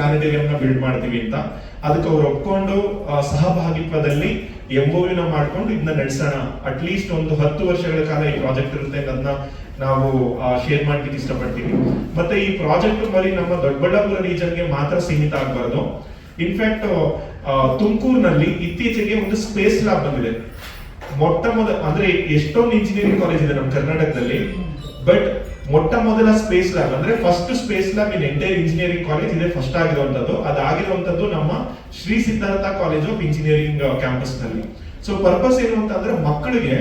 ಪ್ಲಾನೆಟೇರಿಯಂ ನ ಬಿಲ್ಡ್ ಮಾಡ್ತೀವಿ ಅಂತ. ಅದಕ್ಕೆ ಅವ್ರು ಒಪ್ಕೊಂಡು ಸಹಭಾಗಿತ್ವದಲ್ಲಿ ಎಂಬೋವಿನ ಮಾಡ್ಕೊಂಡು ಇದನ್ನ ನಡೆಸೋಣ. ಅಟ್ಲೀಸ್ಟ್ ಒಂದು ಹತ್ತು ವರ್ಷಗಳ ಕಾಲ ಈ ಪ್ರಾಜೆಕ್ಟ್ ಇರುತ್ತೆ ಅದನ್ನ ನಾವು ಶೇರ್ ಮಾಡ್ಲಿಕ್ಕೆ ಇಷ್ಟಪಡ್ತೀವಿ. ಮತ್ತೆ ಈ ಪ್ರಾಜೆಕ್ಟ್ ಬರೀ ನಮ್ಮ ದೊಡ್ಡಬಳ್ಳಾಪುರ ರೀಜನ್ಗೆ ಮಾತ್ರ ಸೀಮಿತ ಆಗಬಾರ್ದು. ಇನ್ಫ್ಯಾಕ್ಟ್ ತುಮಕೂರಿನಲ್ಲಿ ಇತ್ತೀಚೆಗೆ ಒಂದು ಸ್ಪೇಸ್ ಲ್ಯಾಬ್ ಬಂದಿದೆ. ಮೊಟ್ಟ ಮೊದಲ ಅಂದ್ರೆ ಎಷ್ಟೊಂದು ಇಂಜಿನಿಯರಿಂಗ್ ಕಾಲೇಜ್ ಇದೆ ನಮ್ಮ ಕರ್ನಾಟಕದಲ್ಲಿ ಬಟ್ ಮೊಟ್ಟ ಮೊದಲ ಸ್ಪೇಸ್ ಲ್ಯಾಬ್ ಅಂದ್ರೆ first space lab in entire engineering college ಇದೆ ಫಸ್ಟ್ ಆಗಿರುವಂತದ್ದು ಅದಾಗಿರುವಂತದ್ದು ನಮ್ಮ Shri Siddhartha college of engineering ಕ್ಯಾಂಪಸ್ನಲ್ಲಿ. ಸೊ ಪರ್ಪಸ್ ಏನು ಅಂತಂದ್ರೆ ಮಕ್ಕಳಿಗೆ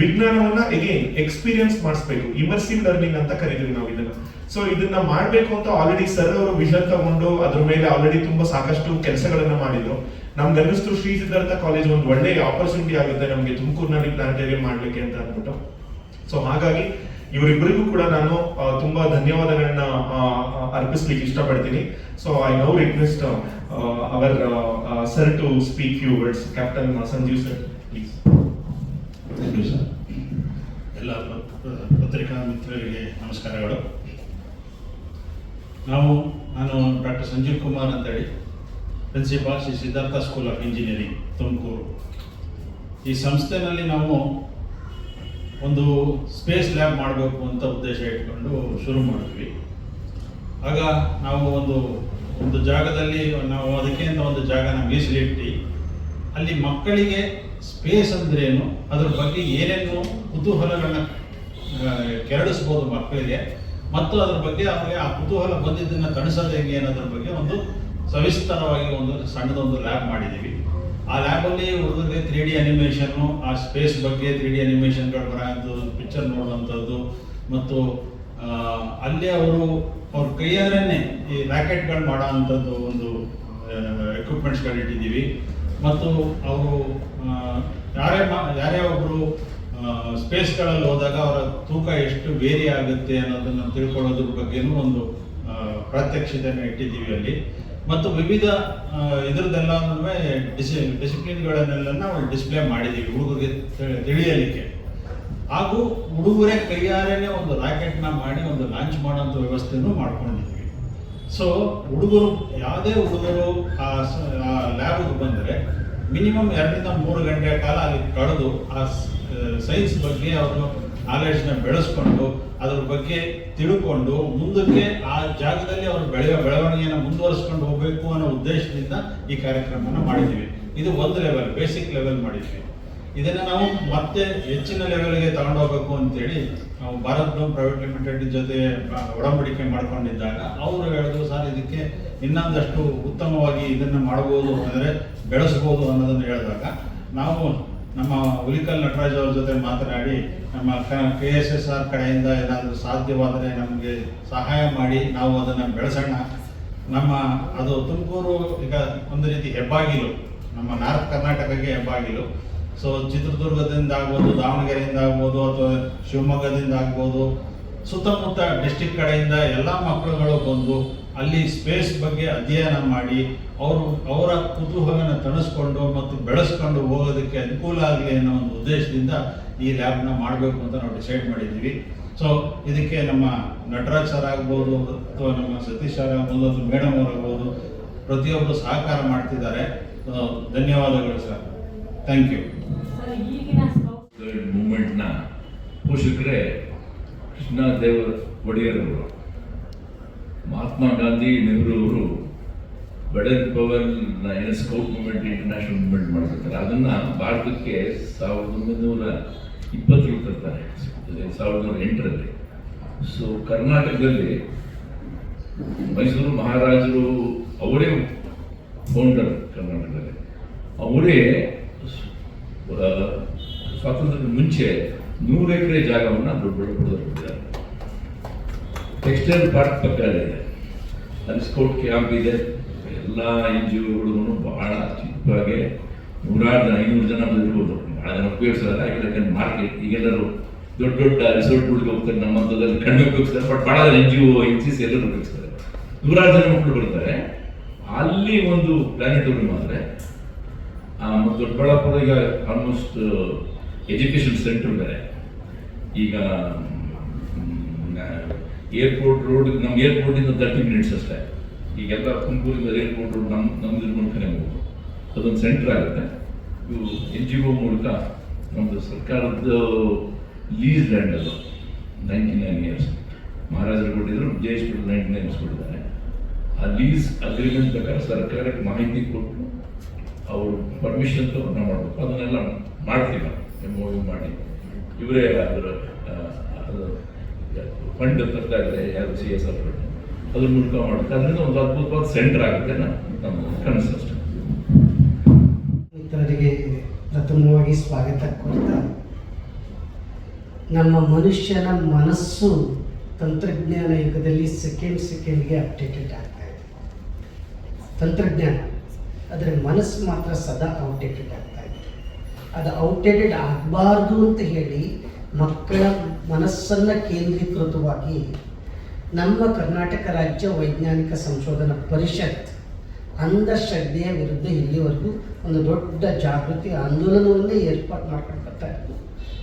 ವಿಜ್ಞಾನವನ್ನ ಎಗೇನ್ ಎಕ್ಸ್ಪೀರಿಯನ್ಸ್ ಮಾಡಿಸ್ಬೇಕು. ಇಮರ್ಸಿವ್ ಲರ್ನಿಂಗ್ ಅಂತ ಕರಿತೀವಿ ನಾವು ಇದನ್ನ. ಸೊ ಇದನ್ನ ಮಾಡಬೇಕು ಅಂತ ಆಲ್ರೆಡಿ ಸರ್ ಅವರು ವಿಷನ್ ತಗೊಂಡು ಅದ್ರ ಮೇಲೆ ಆಲ್ರೆಡಿ ತುಂಬಾ ಸಾಕಷ್ಟು ಕೆಲಸಗಳನ್ನ ಮಾಡಿದ್ರು. ನಮ್ಗೆ ಅನ್ನಿಸ್ತು ಶ್ರೀ ಸಿದ್ಧಾರ್ಥ ಕಾಲೇಜ್ ಒಂದು ಒಳ್ಳೆಯ ಆಪರ್ಚುನಿಟಿ ಆಗುತ್ತೆ ನಮಗೆ ತುಮಕೂರಿನಲ್ಲಿ ಪ್ಲಾನಿಟೇರಿಯಂ ಮಾಡ್ಲಿಕ್ಕೆ ಅಂತ ಅಂದ್ಬಿಟ್ಟು. ಸೊ ಹಾಗಾಗಿ ಇವರಿಬ್ಬರಿಗೂ ಕೂಡ ನಾನು ತುಂಬಾ ಧನ್ಯವಾದಗಳನ್ನ ಅರ್ಪಿಸ್ಲಿಕ್ಕೆ ಇಷ್ಟಪಡ್ತೀನಿ. So I now request our sir to speak you words captain Sanjeev sir please sir ಎಲ್ಲ ಪತ್ರಿಕಾ ಮಿತ್ರರಿಗೆ ನಮಸ್ಕಾರಗಳು. ನಾವು ನಾನು ಡಾಕ್ಟರ್ ಸಂಜೀವ್ ಕುಮಾರ್ ಅಂತೇಳಿ principal Shri Siddhartha school of engineering Tumakuru. ಈ ಸಂಸ್ಥೆನಲ್ಲಿ ನಾವು ಒಂದು ಸ್ಪೇಸ್ ಲ್ಯಾಬ್ ಮಾಡಬೇಕು ಅಂತ ಉದ್ದೇಶ ಇಟ್ಕೊಂಡು ಶುರು ಮಾಡಿದ್ವಿ. ಆಗ ನಾವು ಒಂದು ಒಂದು ಜಾಗದಲ್ಲಿ ನಾವು ಅದಕ್ಕೆ ಅಂತ ಒಂದು ಜಾಗನ ಮೀಸಲಿಟ್ಟು, ಅಲ್ಲಿ ಮಕ್ಕಳಿಗೆ ಸ್ಪೇಸ್ ಅಂದ್ರೇನು? ಅದ್ರ ಬಗ್ಗೆ ಏನೇನು ಕುತೂಹಲಗಳನ್ನ ಕೆರಳಿಸ್ಬೋದು ಮಕ್ಕಳಿಗೆ? ಮತ್ತು ಅದ್ರ ಬಗ್ಗೆ ಅವರಿಗೆ ಆ ಕುತೂಹಲ ಬಂದಿದ್ದನ್ನ ತಣಿಸೋದು ಹೆಂಗೆ ಅನ್ನೋದ್ರ ಬಗ್ಗೆ ಒಂದು ಸವಿಸ್ತಾರವಾಗಿ ಒಂದು ಸಣ್ಣದೊಂದು ಲ್ಯಾಬ್ ಮಾಡಿದ್ದೀವಿ. ಆ ಲ್ಯಾಬಲ್ಲಿ ಹುಡುಗರಿಗೆ ತ್ರೀ ಡಿ ಅನಿಮೇಷನ್ನು ಆ ಸ್ಪೇಸ್ ಬಗ್ಗೆ ತ್ರೀ ಡಿ ಅನಿಮೇಷನ್ಗಳು ಬರೋದು ಪಿಕ್ಚರ್ ನೋಡುವಂಥದ್ದು. ಮತ್ತು ಅಲ್ಲಿ ಅವರು, ಅವ್ರ ಕೈಯಲ್ಲೇ ಈ ರ್ಯಾಕೆಟ್ಗಳು ಮಾಡೋ ಅಂಥದ್ದು ಒಂದು ಎಕ್ವಿಪ್ಮೆಂಟ್ಸ್ಗಳು ಇಟ್ಟಿದ್ದೀವಿ. ಮತ್ತು ಅವರು ಯಾರೇ ಮಾ, ಯಾರೇ ಒಬ್ಬರು ಸ್ಪೇಸ್ಗಳಲ್ಲಿ ಹೋದಾಗ ಅವರ ತೂಕ ಎಷ್ಟು ವೇರಿ ಆಗುತ್ತೆ ಅನ್ನೋದನ್ನು ತಿಳ್ಕೊಳ್ಳೋದ್ರ ಬಗ್ಗೆನೂ ಒಂದು ಪ್ರಾತ್ಯಕ್ಷಿತೆಯನ್ನು ಇಟ್ಟಿದ್ದೀವಿ ಅಲ್ಲಿ. ಮತ್ತು ವಿವಿಧ ಇದರದೆಲ್ಲ ಡಿಸಿ, ಡಿಸಿಪ್ಲಿನ್ಗಳನ್ನೆಲ್ಲ ನಾವು ಡಿಸ್ಪ್ಲೇ ಮಾಡಿದ್ದೀವಿ ಹುಡುಗರಿಗೆ ತಿಳಿಯಲಿಕ್ಕೆ. ಹಾಗೂ ಹುಡುಗರೇ ಕೈಯಾರೇನೆ ಒಂದು ರಾಕೆಟ್ನ ಮಾಡಿ ಒಂದು ಲಾಂಚ್ ಮಾಡೋಂಥ ವ್ಯವಸ್ಥೆಯನ್ನು ಮಾಡ್ಕೊಂಡಿದ್ವಿ ಸೊ, ಹುಡುಗರು, ಯಾವುದೇ ಹುಡುಗರು ಆ ಲ್ಯಾಬ್ಗೆ ಬಂದರೆ ಮಿನಿಮಮ್ ಎರಡರಿಂದ ಮೂರು ಗಂಟೆ ಕಾಲ ಅಲ್ಲಿ ಕಳೆದು ಆ, ಸೈನ್ಸ್ ಬಗ್ಗೆ ಅವರು ನಾಲೆಡ್ಜ್ನ ಬೆಳೆಸ್ಕೊಂಡು, ಅದ್ರ ಬಗ್ಗೆ ತಿಳ್ಕೊಂಡು, ಮುಂದಕ್ಕೆ ಆ ಜಾಗದಲ್ಲಿ ಅವರು ಬೆಳೆಯೋ ಬೆಳವಣಿಗೆಯನ್ನು ಮುಂದುವರಿಸ್ಕೊಂಡು ಹೋಗಬೇಕು ಅನ್ನೋ ಉದ್ದೇಶದಿಂದ ಈ ಕಾರ್ಯಕ್ರಮವನ್ನು ಮಾಡಿದ್ದೀವಿ. ಇದು ಒಂದು ಲೆವೆಲ್ ಬೇಸಿಕ್ ಲೆವೆಲ್ ಮಾಡಿದ್ವಿ ಇದನ್ನು ನಾವು ಮತ್ತೆ ಹೆಚ್ಚಿನ ಲೆವೆಲ್ಗೆ ತಗೊಂಡೋಗ್ಬೇಕು ಅಂತೇಳಿ ನಾವು ಭಾರತ್ ಪ್ರೈವೇಟ್ ಲಿಮಿಟೆಡ್ ಜೊತೆ ಒಡಂಬಡಿಕೆ ಮಾಡ್ಕೊಂಡಿದ್ದಾಗ ಅವರು ಹೇಳಿದ್ರು, ಸರ್, ಇದಕ್ಕೆ ಇನ್ನೊಂದಷ್ಟು ಉತ್ತಮವಾಗಿ ಇದನ್ನು ಮಾಡ್ಬೋದು ಅಂದರೆ ಬೆಳೆಸ್ಬೋದು ಅನ್ನೋದನ್ನು ಹೇಳಿದಾಗ ನಾವು ನಮ್ಮ ಉಲಿಕಲ್ ನಟರಾಜ್ ಅವ್ರ ಜೊತೆ ಮಾತನಾಡಿ ನಮ್ಮ ಕೆ ಎಸ್ ಎಸ್ ಆರ್ ಕಡೆಯಿಂದ ಏನಾದರೂ ಸಾಧ್ಯವಾದರೆ ನಮಗೆ ಸಹಾಯ ಮಾಡಿ ನಾವು ಅದನ್ನು ಬೆಳೆಸೋಣ. ನಮ್ಮ, ಅದು ತುಮಕೂರು ಈಗ ಒಂದು ರೀತಿ ಹೆಬ್ಬಾಗಿಲು, ನಮ್ಮ ನಾರ್ತ್ ಕರ್ನಾಟಕಕ್ಕೆ ಹೆಬ್ಬಾಗಿಲು. ಸೊ ಚಿತ್ರದುರ್ಗದಿಂದ ಆಗ್ಬೋದು, ದಾವಣಗೆರೆಯಿಂದ ಆಗ್ಬೋದು, ಅಥವಾ ಶಿವಮೊಗ್ಗದಿಂದ ಆಗ್ಬೋದು, ಸುತ್ತಮುತ್ತ ಡಿಸ್ಟಿಕ್ ಕಡೆಯಿಂದ ಎಲ್ಲ ಮಕ್ಕಳುಗಳು ಬಂದು ಅಲ್ಲಿ ಸ್ಪೇಸ್ ಬಗ್ಗೆ ಅಧ್ಯಯನ ಮಾಡಿ ಅವರು ಅವರ ಕುತೂಹಲನ ತಣಿಸ್ಕೊಂಡು ಮತ್ತು ಬೆಳೆಸ್ಕೊಂಡು ಹೋಗೋದಕ್ಕೆ ಅನುಕೂಲ ಆಗಲಿ ಅನ್ನೋ ಒಂದು ಉದ್ದೇಶದಿಂದ ಈ ಲ್ಯಾಬ್ನ ಮಾಡಬೇಕು ಅಂತ ನಾವು ಡಿಸೈಡ್ ಮಾಡಿದ್ದೀವಿ. ಸೊ ಇದಕ್ಕೆ ನಮ್ಮ ನಟರಾಜ್ ಸರ್ ಆಗ್ಬೋದು ಅಥವಾ ನಮ್ಮ ಸತೀಶ್ ಸರ್ ಆಗ್ಬೋದು ಅಥವಾ ಮೇಡಮ್ ಅವರಾಗ್ಬೋದು ಪ್ರತಿಯೊಬ್ಬರು ಸಹಕಾರ ಮಾಡ್ತಿದ್ದಾರೆ. ಧನ್ಯವಾದಗಳು ಸರ್ ಥ್ಯಾಂಕ್ ಯು ಕೃಷ್ಣ ಮೂಮೆಂಟ್ನ ಪೋಷಕರೇ ಕೃಷ್ಣದೇವ ಒಡೆಯರವರು. ಮಹಾತ್ಮ ಗಾಂಧಿ ನೆಹರು ಅವರು ಬೆಡನ್ ಪವರ್ ಏನು ಸ್ಕೌಟ್ ಮೂಮೆಂಟ್ ಇಂಟರ್ನ್ಯಾಷನಲ್ ಮೂವ್ಮೆಂಟ್ ಮಾಡ್ತಾರೆ ಅದನ್ನ ಭಾರತಕ್ಕೆ ಸಾವಿರದ ಒಂಬೈನೂರ ಇಪ್ಪತ್ತರಲ್ಲಿ ತರ್ತಾರೆ. ಸಾವಿರದ ಒಂಬೈನೂರ ಎಂಟರಲ್ಲಿ. ಸೊ ಕರ್ನಾಟಕದಲ್ಲಿ ಮೈಸೂರು ಮಹಾರಾಜರು ಅವರೇ ಫೌಂಡರ್ ಕರ್ನಾಟಕದಲ್ಲಿ. ಅವರೇ ಸ್ವಾತಂತ್ರ್ಯದ ಮುಂಚೆ ನೂರು ಎಕರೆ ಜಾಗವನ್ನು ದೊಡ್ಡಬಳ್ಳಾಪುರದಲ್ಲಿ ಕೊಟ್ಟಿದ್ದಾರೆ ಟೆಕ್ಸ್ಟೈಲ್ ಪಾರ್ಕ್ ಇದೆ ಅಲ್ಲಿ ಸ್ಕೌಟ್ ಕ್ಯಾಂಪ್ ಇದೆ. ಎಲ್ಲ ಎನ್ ಜಿ ಒಗಳು ಬಹಳ ಚಿಕ್ಕವಾಗಿ ನೂರಾರು ಜನ, ಐನೂರು ಜನ ಇರ್ಬೋದು. ಬಹಳ ಜನ ಉಪಯೋಗಿಸಲ್ಲ ಯಾಕಂದ್ರೆ ಮಾರ್ಕೆಟ್ ಈಗೆಲ್ಲರೂ ದೊಡ್ಡ ದೊಡ್ಡ ರಿಸೋರ್ಟ್ಗಳಿಗೆ ಹೋಗ್ತಾರೆ ನಮ್ಮಂಥದ್ದಲ್ಲಿ ಕಣ್ಣು ಉಪಯೋಗಿಸ್ತಾರೆ ಬಟ್ ಭಾಳ ಜನ N G O N C C ಎಲ್ಲರೂ ಉಪಯೋಗಿಸ್ತಾರೆ. ನೂರಾರು ಜನ ಮಕ್ಕಳು ಬರ್ತಾರೆ. ಅಲ್ಲಿ ಒಂದು ಪ್ಲಾನೆಟೋರಿಯಂ ಆದರೆ ದೊಡ್ಡಬಳ್ಳಾಪುರ ಈಗ ಆಲ್ಮೋಸ್ಟ್ ಎಜುಕೇಷನ್ ಸೆಂಟರ್ ಬೇರೆ. ಈಗ ಏರ್ಪೋರ್ಟ್ ರೋಡ್ ನಮ್ಮ ಏರ್ಪೋರ್ಟಿಂದ ತರ್ಟಿ ಮಿನಿಟ್ಸ್ ಅಷ್ಟೇ. ಈಗೆಲ್ಲ ತುಮಕೂರಿಂದ ಏರ್ಪೋರ್ಟ್ ರೋಡ್ ನಮ್ಮ ನಮ್ದು ಮೂಲಕನೇ ಹೋಗೋದು. ಅದೊಂದು ಸೆಂಟರ್ ಆಗುತ್ತೆ. ಇವು ಎನ್ ಜಿ ಒ ಮೂಲಕ ನಮ್ಮದು ಸರ್ಕಾರದ ಲೀಸ್ ಲ್ಯಾಂಡ್ ಅದು. ನೈಂಟಿ ನೈನ್ ಇಯರ್ಸ್ ಮಹಾರಾಜರು ಕೊಟ್ಟಿದ್ರು ಜಯೇಶ್ವರ ನೈಂಟಿ ನೈನ್ ಇಯರ್ಸ್ ಕೊಟ್ಟಿದ್ದಾರೆ. ಆ ಲೀಸ್ ಅಗ್ರಿಮೆಂಟ್ ಪ್ರಕಾರ ಸರ್ಕಾರಕ್ಕೆ ಮಾಹಿತಿ ಕೊಟ್ಟು ಅವರು ಪರ್ಮಿಷನ್ ತಗೊಂಡು ಮಾಡಬೇಕು. ಅದನ್ನೆಲ್ಲ ಮಾಡ್ತೀವಿ ಎಂ ಒ ಮಾಡಿ. ಇವರೇ ಅದರ ಅದು ಫಂಡ್ ತರ್ತಾ ಇದ್ದಾರೆ ಯಾರು ಸಿ ಎಸ್ ಆರ್ ಅದ್ರ ಮೂಲಕ ಮಾಡುತ್ತೆ ಅದರಿಂದ ಒಂದು ಅದ್ಭುತವಾದ ಸೆಂಟರ್ ಆಗುತ್ತೆ ನಮ್ಮ ಕನಸು ಅಷ್ಟೇ. ಪ್ರಥಮವಾಗಿ ಸ್ವಾಗತ ಕೊಡ್ತಾ ನಮ್ಮ ಮನುಷ್ಯನ ಮನಸ್ಸು ತಂತ್ರಜ್ಞಾನ ಯುಗದಲ್ಲಿ ಸೆಕೆಂಡ್ ಸೆಕೆಂಡ್ಗೆ ಅಪ್ಡೇಟೆಡ್ ಆಗ್ತಾ ಇದೆ. ತಂತ್ರಜ್ಞಾನ ಆದರೆ ಮನಸ್ಸು ಮಾತ್ರ ಸದಾ ಔಟ್ಡೇಟೆಡ್ ಆಗ್ತಾ ಇದೆ. ಅದು ಔಟ್ಡೇಟೆಡ್ ಆಗಬಾರ್ದು ಅಂತ ಹೇಳಿ ಮಕ್ಕಳ ಮನಸ್ಸನ್ನು ಕೇಂದ್ರೀಕೃತವಾಗಿ ನಮ್ಮ ಕರ್ನಾಟಕ ರಾಜ್ಯ ವೈಜ್ಞಾನಿಕ ಸಂಶೋಧನಾ ಪರಿಷತ್ ಅಂಧಶ್ರದ್ಧೆಯ ವಿರುದ್ಧ ಇಲ್ಲಿವರೆಗೂ ಒಂದು ದೊಡ್ಡ ಜಾಗೃತಿ ಆಂದೋಲನವನ್ನೇ ಏರ್ಪಾಟು ಮಾಡ್ಕೊಳ್ತಾ ಇತ್ತು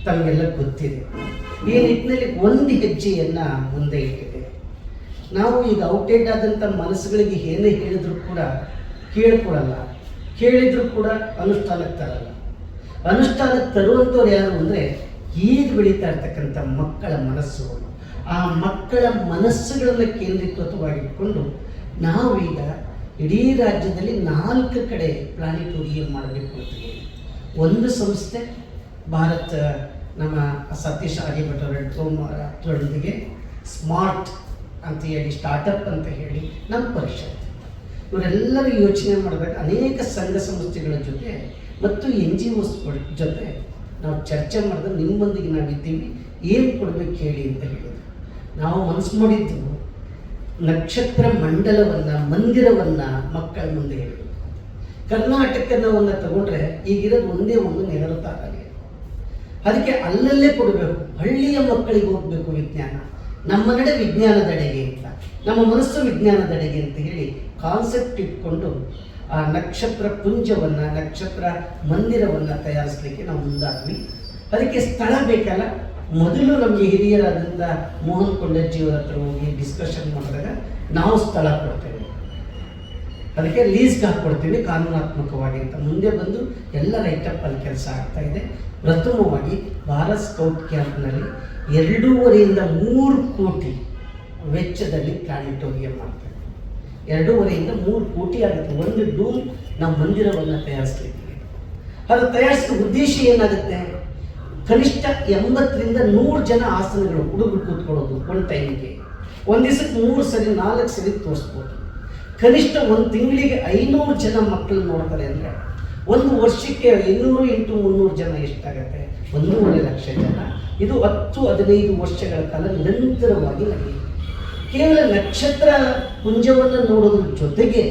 ತಮಗೆಲ್ಲ ಗೊತ್ತಿದೆ. ಈ ನಿಟ್ಟಿನಲ್ಲಿ ಒಂದು ಹೆಜ್ಜೆಯನ್ನು ಮುಂದೆ ಇಟ್ಟಿದೆ. ನಾವು ಈಗ ಔಟೇಟ್ ಆದಂಥ ಮನಸ್ಸುಗಳಿಗೆ ಏನೇ ಹೇಳಿದ್ರು ಕೂಡ ಕೇಳ್ಕೊಡಲ್ಲ ಕೇಳಿದರೂ ಕೂಡ ಅನುಷ್ಠಾನಕ್ಕೆ ತರಲ್ಲ. ಅನುಷ್ಠಾನಕ್ಕೆ ತರುವಂಥವ್ರು ಯಾರು ಅಂದರೆ ಈಗ ಬೆಳೀತಾ ಇರ್ತಕ್ಕಂಥ ಮಕ್ಕಳ ಮನಸ್ಸು ಆ ಮಕ್ಕಳ ಮನಸ್ಸುಗಳನ್ನು ಕೇಂದ್ರೀಕೃತವಾಗಿಟ್ಕೊಂಡು ನಾವೀಗ ಇಡೀ ರಾಜ್ಯದಲ್ಲಿ ನಾಲ್ಕು ಕಡೆ ಪ್ಲಾನಿಟೋರಿಯಂ ಮಾಡಬೇಕು ಅಂತ ಹೇಳಿ. ಒಂದು ಸಂಸ್ಥೆ, ಭಾರತ ನಮ್ಮ ಸತೀಶ್ ಆರ್ಯಭಟ್ ಅವರೊಂದಿಗೆ ಸ್ಮಾರ್ಟ್ ಅಂತ ಹೇಳಿ ಸ್ಟಾರ್ಟಪ್ ಅಂತ ಹೇಳಿ ನಮ್ಮ ಪರಿಷತ್. ಇವರೆಲ್ಲರೂ ಯೋಚನೆ ಮಾಡಿದಾಗ ಅನೇಕ ಸಂಘ ಸಂಸ್ಥೆಗಳ ಜೊತೆ ಮತ್ತು ಎನ್ ಜಿ ಒಸ್ ಜೊತೆ ನಾವು ಚರ್ಚೆ ಮಾಡಿದ್ರೆ ನಿಮ್ಮೊಂದಿಗೆ ನಾವಿದ್ದೀವಿ ಏನು ಕೊಡ್ಬೇಕು ಹೇಳಿ ಅಂತ ಹೇಳಿದ್ರು. ನಾವು ಮನಸ್ಸು ಮಾಡಿದ್ದು ನಕ್ಷತ್ರ ಮಂಡಲವನ್ನು, ಮಂದಿರವನ್ನು ಮಕ್ಕಳ ಮುಂದೆ ಹೇಳಿದ್ರು. ಕರ್ನಾಟಕದವನ್ನು ತಗೊಂಡ್ರೆ ಈಗಿರೋದು ಒಂದೇ ಒಂದು ನೆಹರು ತಾರಾಗೆ ಅದಕ್ಕೆ ಅಲ್ಲಲ್ಲೇ ಕೊಡಬೇಕು. ಹಳ್ಳಿಯ ಮಕ್ಕಳಿಗೆ ಹೋಗಬೇಕು ವಿಜ್ಞಾನ. ನಮ್ಮ ನಡೆ ವಿಜ್ಞಾನದೆಡೆಗೆ ಅಂತ. ನಮ್ಮ ಮನಸ್ಸು ವಿಜ್ಞಾನದೆಡೆಗೆ ಅಂತ ಹೇಳಿ ಕಾನ್ಸೆಪ್ಟ್ ಇಟ್ಕೊಂಡು ಆ ನಕ್ಷತ್ರ ಪುಂಜವನ್ನು, ನಕ್ಷತ್ರ ಮಂದಿರವನ್ನು ತಯಾರಿಸಲಿಕ್ಕೆ ನಾವು ಮುಂದಾದ್ವಿ. ಅದಕ್ಕೆ ಸ್ಥಳ ಬೇಕಲ್ಲ? ಮೊದಲು ನಮಗೆ ಹಿರಿಯರಾದಂಥ ಮೋಹನ್ ಕೊಂಡಜ್ಜಿಯವರ ಹತ್ರ ಹೋಗಿ ಡಿಸ್ಕಷನ್ ಮಾಡಿದಾಗ ನಾವು ಸ್ಥಳ ಕೊಡ್ತೇವೆ. ಅದಕ್ಕೆ ಲೀಸ್ಗೆ ಹಾಕ್ಕೊಡ್ತೀವಿ ಕಾನೂನಾತ್ಮಕವಾಗಿ ಅಂತ. ಮುಂದೆ ಬಂದು ಎಲ್ಲ ರೈಟಪ್ ಅಲ್ಲಿ ಕೆಲಸ ಆಗ್ತಾ ಇದೆ. ಪ್ರಥಮವಾಗಿ ಭಾರತ್ ಸ್ಕೌಟ್ ಕ್ಯಾಂಪ್ನಲ್ಲಿ ಎರಡೂವರೆಯಿಂದ ಮೂರು ಕೋಟಿ ವೆಚ್ಚದಲ್ಲಿ ಪ್ಲಾನಿಟೋರಿಯಂ ಮಾಡ್ತಾರೆ ಎರಡೂವರೆಯಿಂದ ಮೂರು ಕೋಟಿ ಆಗುತ್ತೆ ಒಂದು ಡೂಮ್ ನಮ್ಮ ಮಂದಿರವನ್ನು ತಯಾರಿಸ್ಲಿಕ್ಕೆ ಅದು ತಯಾರಿಸಿದ ಉದ್ದೇಶ ಏನಾಗುತ್ತೆ? ಕನಿಷ್ಠ ಎಂಬತ್ತರಿಂದ ನೂರು ಜನ ಆಸನಗಳು ಹುಡುಗರು ಕೂತ್ಕೊಳ್ಳೋದು ಒಂದು ಟೈಮಿಗೆ ಒಂದು ದಿವಸಕ್ಕೆ ಮೂರು ಸರಿ, ನಾಲ್ಕು ಸರಿ ತೋರಿಸ್ಬೋದು. ಕನಿಷ್ಠ ಒಂದು ತಿಂಗಳಿಗೆ ಐನೂರು ಜನ ಮಕ್ಕಳು ನೋಡ್ತಾರೆ ಅಂದರೆ ಒಂದು ವರ್ಷಕ್ಕೆ ಇನ್ನೂರು ಇಂಟು ಮುನ್ನೂರು ಜನ ಎಷ್ಟಾಗತ್ತೆ? ಒಂದೂವರೆ ಲಕ್ಷ ಜನ. ಇದು ಹತ್ತು ಹದಿನೈದು ವರ್ಷಗಳ ಕಾಲ ನಿರಂತರವಾಗಿ ನಡೆಯುತ್ತೆ. ಕೇವಲ ನಕ್ಷತ್ರ ಪುಂಜವನ್ನು ನೋಡೋದ್ರ ಜೊತೆಗೆ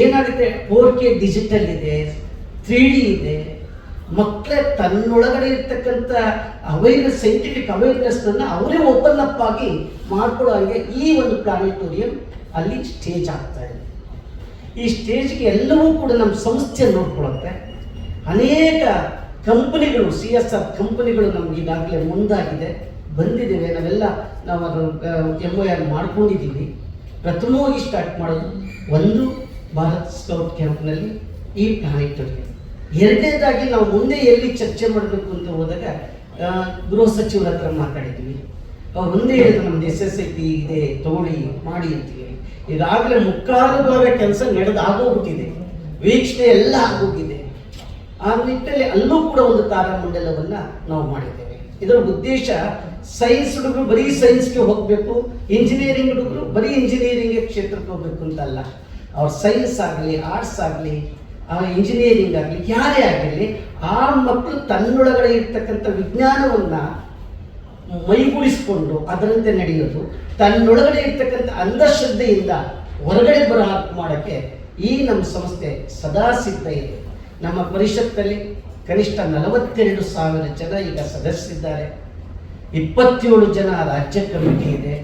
ಏನಾಗುತ್ತೆ? ಫೋರ್ ಕೆ ಡಿಜಿಟಲ್ ಇದೆ ತ್ರೀ ಡಿ ಇದೆ. ಮಕ್ಕಳ ತನ್ನೊಳಗಡೆ ಇರ್ತಕ್ಕಂಥ ಅವೇರ್ನೆಸ್ ಸೈಂಟಿಫಿಕ್ ಅವೇರ್ನೆಸ್ನ ಅವರೇ ಓಪನ್ ಅಪ್ ಆಗಿ ಮಾಡ್ಕೊಳ್ಳೋ ಹಾಗೆ ಈ ಒಂದು ಪ್ಲಾನಿಟೋರಿಯಂ ಅಲ್ಲಿ ಸ್ಟೇಜ್ ಆಗ್ತಾ ಇದೆ. ಈ ಸ್ಟೇಜ್ಗೆ ಎಲ್ಲವೂ ಕೂಡ ನಮ್ಮ ಸಂಸ್ಥೆ ನೋಡ್ಕೊಳ್ಳುತ್ತೆ ಅನೇಕ ಕಂಪನಿಗಳು ಸಿ ಎಸ್ ಆರ್ ಕಂಪನಿಗಳು ನಮ್ಗೆ ಈಗಾಗಲೇ ಮುಂದಾಗಿದೆ. ಬಂದಿದ್ದೇವೆ, ನಾವೆಲ್ಲ ನಾವು ಅದರ ಎಂ ಒ ಆರ್ ಮಾಡ್ಕೊಂಡಿದ್ದೀವಿ. ಪ್ರಥಮವಾಗಿ ಸ್ಟಾರ್ಟ್ ಮಾಡೋದು ಒಂದು ಭಾರತ್ ಸ್ಕೌಟ್ ಕ್ಯಾಂಪ್ನಲ್ಲಿ ಈ ಪ್ಲಾನಿಟೋರಿಯಂ ಎರಡನೇದಾಗಿ ನಾವು ಮುಂದೆ ಎಲ್ಲಿ ಚರ್ಚೆ ಮಾಡಬೇಕು ಅಂತ ಹೋದಾಗ ಗೃಹ ಸಚಿವರ ಹತ್ರ ಮಾತಾಡಿದ್ವಿ. ಅವ್ರು ಮುಂದೆ ಹೇಳಿದ್ರು ನಮ್ದು ಎಸ್ ಎಸ್ ಐ ಟಿ ಇದೆ, ತಗೊಳ್ಳಿ, ಮಾಡಿ ಅಂತ ಹೇಳಿ ಈಗಾಗಲೇ ಮುಕ್ಕಾಲು ಭಾಗ ಕೆಲಸ ನಡೆದಾಗೋಗ್ಬಿಟ್ಟಿದೆ. ವೀಕ್ಷಣೆ ಎಲ್ಲ ಆಗೋಗಿದೆ. ಆ ನಿಟ್ಟಿನಲ್ಲಿ ಅಲ್ಲೂ ಕೂಡ ಒಂದು ತಾರಾಮಂಡಲವನ್ನು ನಾವು ಮಾಡಿದ್ದೇವೆ. ಇದರ ಉದ್ದೇಶ ಸೈನ್ಸ್ ಹುಡುಗರು ಬರೀ ಸೈನ್ಸ್ಗೆ ಹೋಗಬೇಕು ಇಂಜಿನಿಯರಿಂಗ್ ಹುಡುಗರು ಬರೀ ಇಂಜಿನಿಯರಿಂಗ್ ಕ್ಷೇತ್ರಕ್ಕೆ ಹೋಗ್ಬೇಕು ಅಂತ ಅಲ್ಲ ಅವ್ರ ಸೈನ್ಸ್ ಆಗಲಿ ಆರ್ಟ್ಸ್ ಆಗಲಿ ಇಂಜಿನಿಯರಿಂಗ್ ಆಗಲಿ, ಯಾರೇ ಆಗಿರಲಿ ಆ ಮಕ್ಕಳು ತನ್ನೊಳಗಡೆ ಇರ್ತಕ್ಕಂಥ ವಿಜ್ಞಾನವನ್ನ ಮೈಗೂಡಿಸಿಕೊಂಡು ಅದರಂತೆ ನಡೆಯೋದು, ತನ್ನೊಳಗಡೆ ಇರ್ತಕ್ಕಂಥ ಅಂಧಶ್ರದ್ಧೆಯಿಂದ ಹೊರಗಡೆ ಬರೋ ಹಾಗೆ ಮಾಡೋಕ್ಕೆ ಈ ನಮ್ಮ ಸಂಸ್ಥೆ ಸದಾ ಸಿದ್ಧ ಇದೆ. ನಮ್ಮ ಪರಿಷತ್ತಲ್ಲಿ ಕನಿಷ್ಠ ನಲವತ್ತೆರಡು ಸಾವಿರ ಜನ ಈಗ ಸದಸ್ಯರಿದ್ದಾರೆ. ಇಪ್ಪತ್ತೇಳು ಜನ ರಾಜ್ಯ ಕಮಿಟಿ ಇದೆ.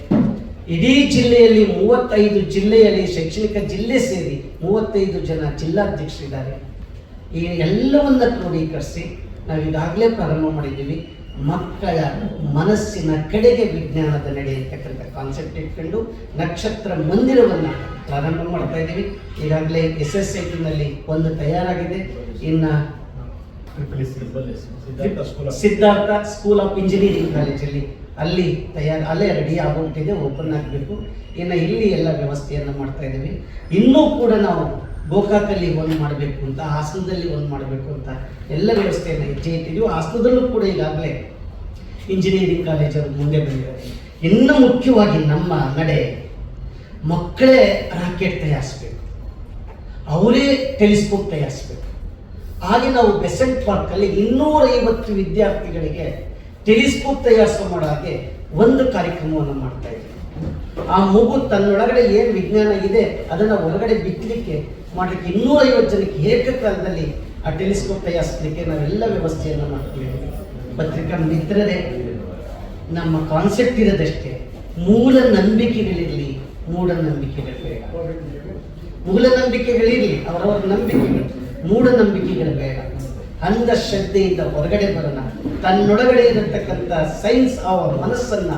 ಇಡೀ ಜಿಲ್ಲೆಯಲ್ಲಿ ಮೂವತ್ತೈದು ಜಿಲ್ಲೆಯಲ್ಲಿ ಶೈಕ್ಷಣಿಕ ಜಿಲ್ಲೆ ಸೇರಿ ಮೂವತ್ತೈದು ಜನ ಜಿಲ್ಲಾಧ್ಯಕ್ಷರಿದ್ದಾರೆ. ಈ ಎಲ್ಲವನ್ನ ಕ್ರೋಢೀಕರಿಸಿ ನಾವು ಈಗಾಗಲೇ ಪ್ರಾರಂಭ ಮಾಡಿದ್ದೀವಿ. ಮಕ್ಕಳ ಮನಸ್ಸಿನ ಕಡೆಗೆ ವಿಜ್ಞಾನದ ನಡೆ ಅಂತಕ್ಕಂಥ ಕಾನ್ಸೆಪ್ಟ್ ಇಟ್ಕೊಂಡು ನಕ್ಷತ್ರ ಮಂದಿರವನ್ನು ಪ್ರಾರಂಭ ಮಾಡ್ತಾ ಇದ್ದೀವಿ. ಈಗಾಗಲೇ ಎಸ್ ಎಸ್ ಐ ಟಿನಲ್ಲಿ ಒಂದು ತಯಾರಾಗಿದೆ. ಇನ್ನು ಸಿದ್ಧಾರ್ಥ ಸ್ಕೂಲ್ ಆಫ್ ಇಂಜಿನಿಯರಿಂಗ್ ಕಾಲೇಜಲ್ಲಿ ಅಲ್ಲಿ. ತಯಾರು, ಅಲ್ಲೇ ರೆಡಿ ಆಗೋಗ್ಬಿಟ್ಟಿದೆ ಓಪನ್ ಆಗಬೇಕು. ಇನ್ನು ಇಲ್ಲಿ ಎಲ್ಲ ವ್ಯವಸ್ಥೆಯನ್ನು ಮಾಡ್ತಾ ಇದ್ದೀವಿ. ಇನ್ನೂ ಕೂಡ ನಾವು ಗೋಕಾಕಲ್ಲಿ ಒಂದು ಮಾಡಬೇಕು ಅಂತ, ಹಾಸನದಲ್ಲಿ ಒಂದು ಮಾಡಬೇಕು ಅಂತ ಎಲ್ಲ ವ್ಯವಸ್ಥೆಯನ್ನು ಹೆಜ್ಜೆ ಇಟ್ಟಿದ್ದೀವಿ. ಹಾಸನದಲ್ಲೂ ಕೂಡ ಈಗಾಗಲೇ ಇಂಜಿನಿಯರಿಂಗ್ ಕಾಲೇಜವರು ಮುಂದೆ ಬಂದಿದ್ದಾರೆ. ಇನ್ನೂ ಮುಖ್ಯವಾಗಿ ನಮ್ಮ ನಡೆ ಮಕ್ಕಳೇ ರಾಕೆಟ್ ತಯಾರಿಸ್ಬೇಕು. ಅವರೇ ಟೆಲಿಸ್ಕೋಪ್ ತಯಾರಿಸ್ಬೇಕು. ಹಾಗೆ ನಾವು ಬೆಸೆಂಟ್ ಪಾರ್ಕಲ್ಲಿ ಇನ್ನೂರೈವತ್ತು ವಿದ್ಯಾರ್ಥಿಗಳಿಗೆ ಟೆಲಿಸ್ಕೋಪ್ ತಯಾರಿಸೋ ಮಾಡೋ ಒಂದು ಕಾರ್ಯಕ್ರಮವನ್ನು ಮಾಡ್ತಾ ಇದ್ದೀವಿ ಆ ಮಗು ತನ್ನೊಳಗಡೆ ಏನು ವಿಜ್ಞಾನ ಇದೆ, ಅದನ್ನು ಹೊರಗಡೆ ಬಿತ್ತಲಿಕ್ಕೆ ಮಾಡಲಿಕ್ಕೆ ಇನ್ನೂರೈವತ್ತು ಜನಕ್ಕೆ ಏಕಕಾಲದಲ್ಲಿ ಆ ಟೆಲಿಸ್ಕೋಪ್ ತಯಾರಿಸಲಿಕ್ಕೆ ನಾವೆಲ್ಲ ವ್ಯವಸ್ಥೆಯನ್ನು ಮಾಡ್ತೀವಿ ಪತ್ರಿಕಾ ಮಿತ್ರರೇ, ನಮ್ಮ ಕಾನ್ಸೆಪ್ಟ್ ಇರೋದಷ್ಟೇ. ಮೂಲ ನಂಬಿಕೆಗಳಿರಲಿ, ಮೂಢನಂಬಿಕೆಗಳು ಬೇಡ. ಮೂಢನಂಬಿಕೆಗಳಿರಲಿ ಅವರವರ ನಂಬಿಕೆಗಳು. ಮೂಢನಂಬಿಕೆಗಳು ಬೇಡ ಅಂಧ ಶ್ರದ್ಧೆಯಿಂದ ಹೊರಗಡೆ ಬರೋಣ. ತನ್ನೊಳಗಡೆ ಇರತಕ್ಕಂಥ ಸೈನ್ಸ್ ಆ ಮನಸ್ಸನ್ನ